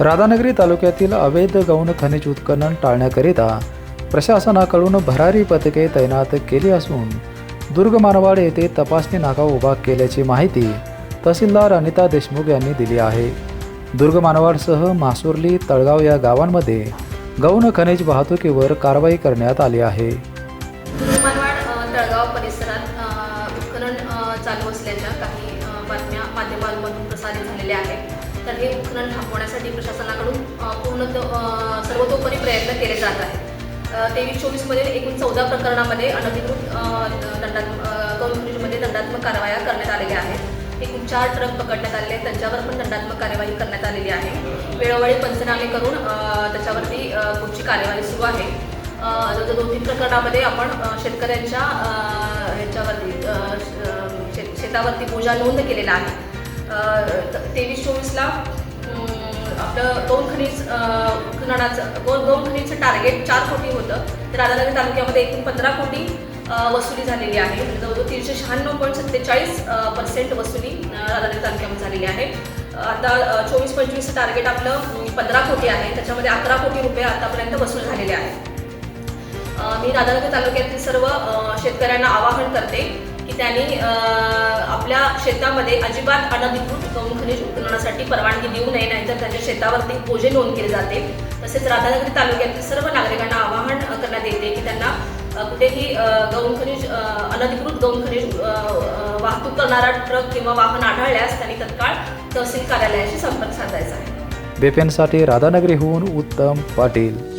राधानगरी तालुक्यातील अवैध गौण खनिज उत्खनन टाळण्याकरिता प्रशासनाकडून भरारी पथके तैनात केली असून दुर्ग मानवाड येथे तपासणी नाका उभा केल्याची माहिती तहसीलदार अनिता देशमुख यांनी दिली आहे. दुर्ग मानवाडसह मासुर्ली तळगाव या गावांमध्ये गौण खनिज वाहतुकीवर कारवाई करण्यात आली आहे. तळगाव परिसरात उत्खनन चालू असल्याच्या काही बातम्या माध्यमांमधून प्रसारित झालेल्या आहेत. तर हे उत्खनन थांबवण्यासाठी प्रशासनाकडून पूर्ण सर्वतोपरी प्रयत्न केले जात आहेत. तेवीस चोवीसमध्ये एकूण चौदा प्रकरणामध्ये अनधिकृत दंडात्मक गौरखनिजमध्ये दंडात्मक कारवाया करण्यात आलेल्या आहेत. एकूण चार ट्रक पकडण्यात आलेले आहेत. त्यांच्यावर पण दंडात्मक कार्यवाही करण्यात आलेली आहे. वेळोवेळी पंचनामे करून त्याच्यावरती पुढची कार्यवाही सुरू आहे. अ, जवळजवळ दोन तीन प्रकरणामध्ये आपण शेतकऱ्यांच्या ह्याच्यावरती शेत- शेतावरती बोजा नोंद केलेला आहे. तेवीस चोवीसला आपलं दोन खनिज खननाचं दोन दोन खनिजचं टार्गेट चार कोटी होतं. तर राधानगरी तालुक्यामध्ये एकूण पंधरा कोटी वसुली झालेली आहे. म्हणजे जवळजवळ तीनशे शहाण्णव पॉईंट सत्तेचाळीस पर्सेंट वसुली अ, राधानगरी तालुक्यामध्ये झालेली आहे. आता चोवीस पंचवीसचं टार्गेट आपलं पंधरा कोटी आहे. त्याच्यामध्ये अकरा कोटी रुपये आतापर्यंत वसूल झालेले आहेत. मी राधानगरी तालुक्यातील सर्व शेतकऱ्यांना आवाहन करते की त्यांनी शेतामध्ये अजिबात अनधिकृत गौण खनिज उत्खननासाठी परवानगी देऊ नये नाहीतर त्यांच्या शेतावरती बोजे नोंद केले जाते. तसेच राधानगरी तालुक्यातील सर्व नागरिकांना आवाहन करण्यात येते की त्यांना कुठेही गौण खनिज अनधिकृत गौण खनिज वाहतूक करणारा ट्रक किंवा वाहन आढळल्यास त्यांनी तत्काळ तहसील कार्यालयाशी संपर्क साधायचा आहे. बेपेनसाठी राधानगरीहून उत्तम पाटील.